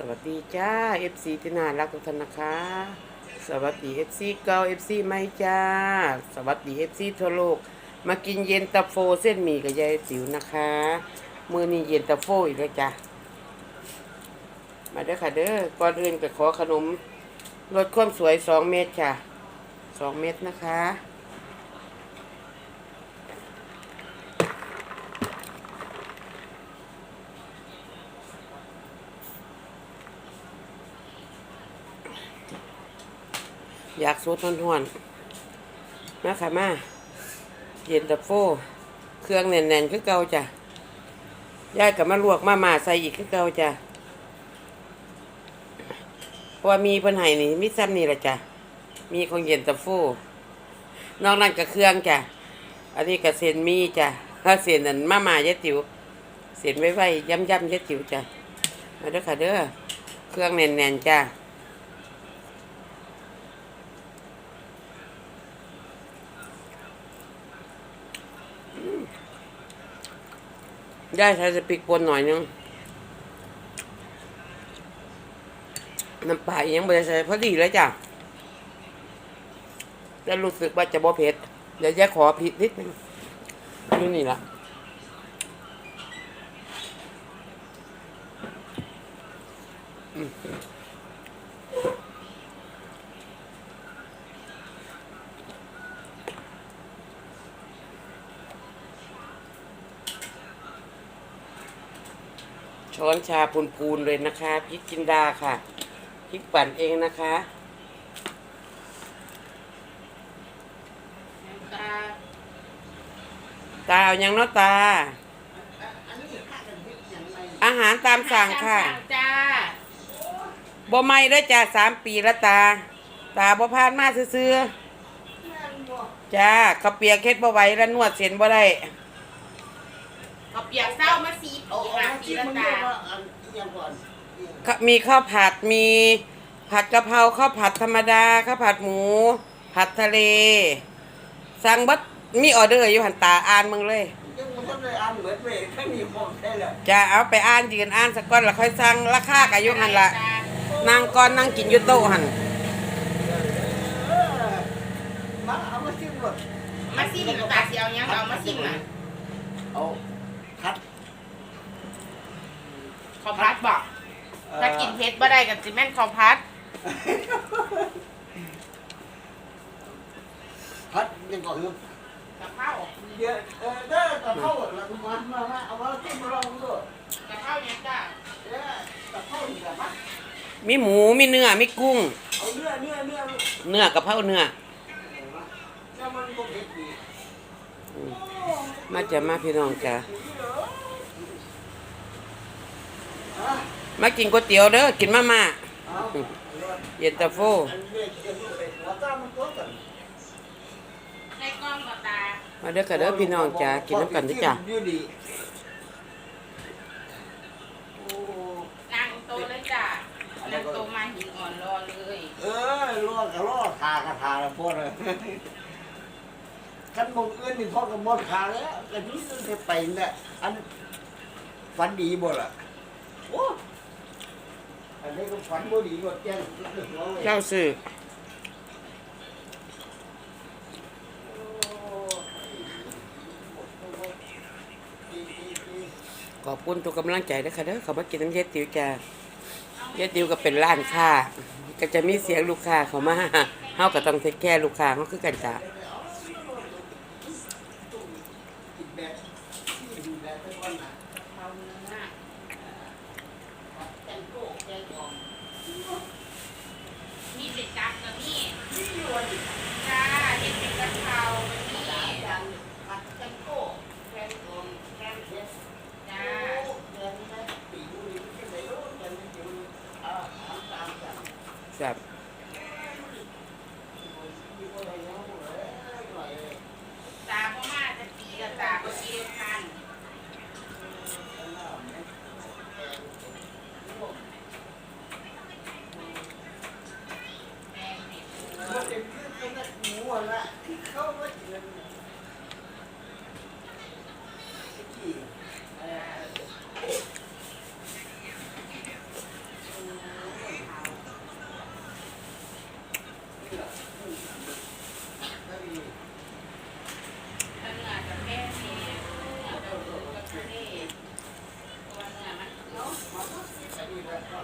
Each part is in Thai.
สวัสดีจ้า FC ที่น่ารักทุกท่านนะคะ สวัสดี FC เก่า FC ใหม่จ้า สวัสดี FC ทั่วโลก มากินเย็นตาโฟเส้นหมี่กับยายติ๋วนะคะ มือนี้เย็นตาโฟอีกแล้วจ้ามาเด้อค่ะเด้อก่อนอื่นก็ขอขนมลดความสวย2เม็ดจ้ะ2เม็ดนะคะ อยากสดห้อนๆมาค่ะมาเย็นตาโฟ เครื่องแน่นๆคือเก่าจ้ะยายกับมาลวกมามาใส่อีกคือเก่าจ้ะเพราะมีเพิ่นให้นี่มีซ้ำนี่แหละจ้ะมีของเย็นตาโฟนอกนั้นก็เครื่องจ้ะอันนี้ก็เส้นมีจ้ะถ้าเส้นนั้นมามาเยติ๋วเส้นไว้ไว้ย่ำๆเยติ๋วจ้ะมาเด้อค่ะเด้อเครื่องแน่นๆจ้ะ ได้ใช้สปิกปนหน่อยนึงน้ำปลาอีกยังไม่ได้ใช้พอดีเลยจ้ะจะรู้สึกว่าจะบ่เผ็ดเดี๋ยวแยกขอผิดนิดนึงนี่นี่ละอืม ช้อนชาพูนๆเลยนะคะพริกจินดาค่ะพริกปั่นเองนะคะตาตาเอายังเนาะตา อาหารตามสั่งค่ะจ้าบ่ไม่ได้อจ้าสามปีแล้วตา ตาบ่พลาดมาซื้อๆจ้าเขาวเปียกเฮ็ดบ่ไหวแล้วนวดเส้นบ่ได้ เขาเปียกเศร้ามาสีปีห้าปีละตาก็มีข้าวผัดมีผัดกะเพราข้าวผัดธรรมดาข้าวผัดหมู ผัดทะเล สั่งเบัดมีออเดอร์อยู่หันตาอ่านมึงเลยยังมันต้องได้อ่านเหมือนเวทถ้ามีความได้เลยจะเอาไปอ่านยืนอ่านสักก้อนแล้วค่อยสั่งราคาก็อยู่หันละนั่งก่อนนั่งกินอยู่โต๊ะหันเออมาเอามาชิมหมดมาซิมตาเสียวยังเอามาซิมอะ เอาคัดขอพัดบอกถ้ากินเผ็ดบ่ได้กับจิแม่นขอพัดคัดยังก่อนอยู่กับข้าวเดี๋ยวเออเด้อกับเข้าหลังมามามาเอามาชิมมาลองดูกับข้าวยังจ้าเด้อกับเข้าอีกแล้วมั้ยมีหมู มีเนื้อ มีกุ้ง เอาเนื้อเนื้อเนื้อเนื้อกับเพราเนื้อแล้วมันก็เผ็ดดี มาจะมาพี่น้องจ้ะ อะ มากินก๋วยเตี๋ยวเด้อกินมาม่าเอาเย็นตาโฟอันนี้เดี๋ยวลูกเป็ดหัวตามันตัวกันในกล้องกับตามาเด้อค่ะเด้อพี่น้องจ้ะกินน้ำกันเด้อจ้ะอยู่ดีโอ้นั่งโตเลยจ้านั่งโตมาหินอ่อนรอเลย เออรอดก็รอดทากระทาแล้วพ่อเลยขันมงอื่นนี่พ่อก็หมดขาแล้วกันนี้จะไปเนี่ยอันฝันดีบ่ล่ะโอ้ อันนี้ก็ฝันบ่ดีก็แจ้งหัวเลยเจ้าซื้อขอบคุณทุกกำลังใจเด้อค่ะเด้อเขามากินน้ำเย็ดติ๋วจ้ะเย็ดติ๋วก็เป็นร้านค้าก็จะมีเสียงลูกค้าเขามาเฮาก็ต้องเทคแคร์ลูกค้าเฮาคือกันจ้ะเอาเนื้อ นี่เป็นจับกับนี่จ้าเห็นเป็นกะเพราแบบนี้จ้าครับ ตาพ่อมาจะปีกับตาก็ปีเดียวกันแม่เนี่ย เอันนี้ แหละจ้า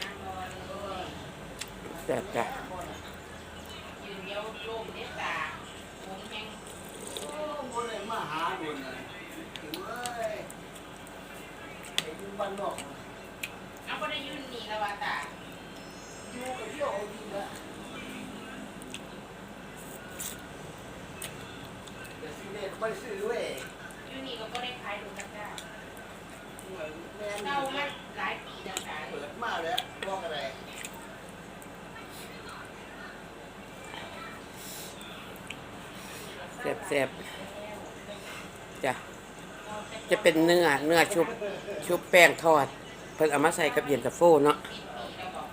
นั่งรอเลยแซ่บจ้ะยืนเดียวลมเด็ดตาผมแห้งโอ้บ่ได้มาหาดูนะถึงเอ้ยไปอยู่บ้านนอกเอาบ่ได้ยืนนี่แล้วว่าตาอยู่กับเที่ยวเอาดีละแต่สิเด็กไม่ซื้อเว้ยอยู่นี่ก็บ่ได้ขายดูนะจ้าแม่น เก่ามาหลายปีแล้วจ้าเปิดมาแล้วบอกอะไรแซ่บแซ่บจ้ะจะเป็นเนื้อเนื้อชุบชุบแป้งทอด เพิ่นเอามาใส่กับเย็นตาโฟเนาะแล้วบอก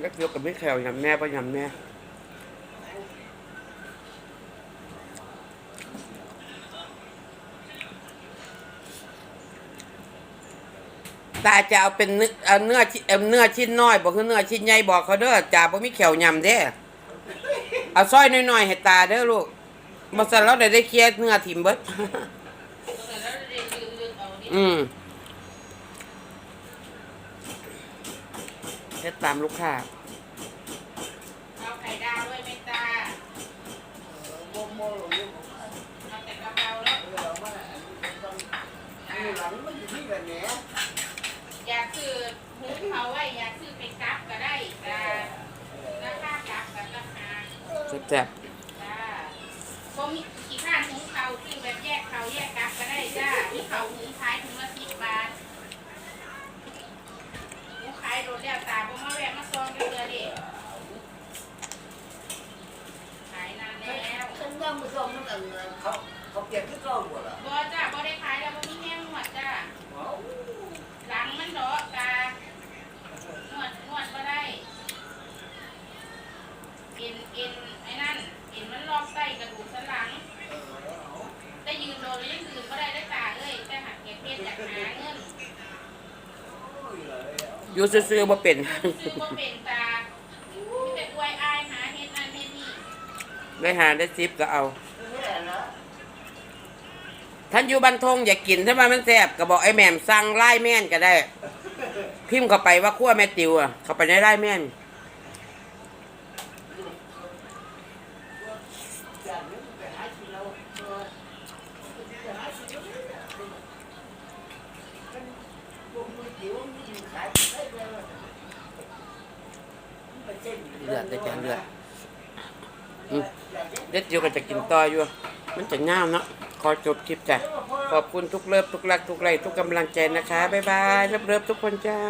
แล้วเกี่ยวกับไม่แขวยำแม่ปะยำแม่ ตาจะเอาเป็นเนื้อเอาเนื้อชิ้นเอาเนื้อชิ้นน้อยบอกคือเนื้อชิ้นใหญ่บอกเขาเด้อจ่าบ่มีแขวยำเด้เอาซอยน้อยๆให้ตาเด้อลูกมาสั่นแล้วได้ได้เคลียร์เนื้อถิ่มเบิดตรงนั้นแล้วได้ลืมๆเอานี่อืมเฮ็ดตามลูกค้าเอาไข่ดาวด้วยไหมตาเอาแต่กะเพราแล้ว หลังมันอยู่ที่กันแหน อยากซื้อหุงเขาไว้อยากซื้อเป็นกั๊บก็ได้จ้าราคากั๊บกับราคาแซ่บจ้าบ่มีกี่ข้านหุงเขาซื้อแบบแยกเขาแยกกั๊บก็ได้จ้าที่เขาหุงขายถุงละสิบบาทหุงขายโดดแล้วตาบ่มาแวะมาซองกันเลยดิขายนานแล้วฉันยังไม่ชอบมันอันนั้นเขาเขาเก็บที่กล้องหมดละบ่จ้าบ่ได้ขายแล้วบ่มีแห้งหมดจ้า ว้าว หลังมันดอกตานวดนวดบ่ได้เอ็นเอ็นไอ้นั่นเอ็นมันลอกไส้กระดูกสันหลัง เออเอา แต่ยืนโดนแล้วยังยืนบ่ได้ได้ตาเอ้ยแต่หักเก็บเพชรอยากหาเงิน โอ้ยเลยเอาๆอยู่ซื่อๆบ่เป็น ซื้อบ่เป็นตามีแต่อวยอายหาเฮ็ดนั่นเฮ็ดนี่ได้หาได้ซิปก็เอาแค่นะท่านอยู่บันทงอย่ากินถ้าว่ามันแซ่บก็บอกไอ้แหม่มสั่งไล่แม่นก็ได้ พิมพ์เข้าไปว่าขั้วแม่ติวอะเข้าไปในไล่แม่น เลือดได้จ้งเลือดอืมเด็ดเดียวก็จะกินต่ออยู่ มันจะง่ามเนาะขอจบคลิปจ้ะขอบคุณทุกเลิฟทุกรักทุกไลค์ทุกกำลังใจนะคะ บ๊ายบายเลิฟเลิฟทุกคนจ้า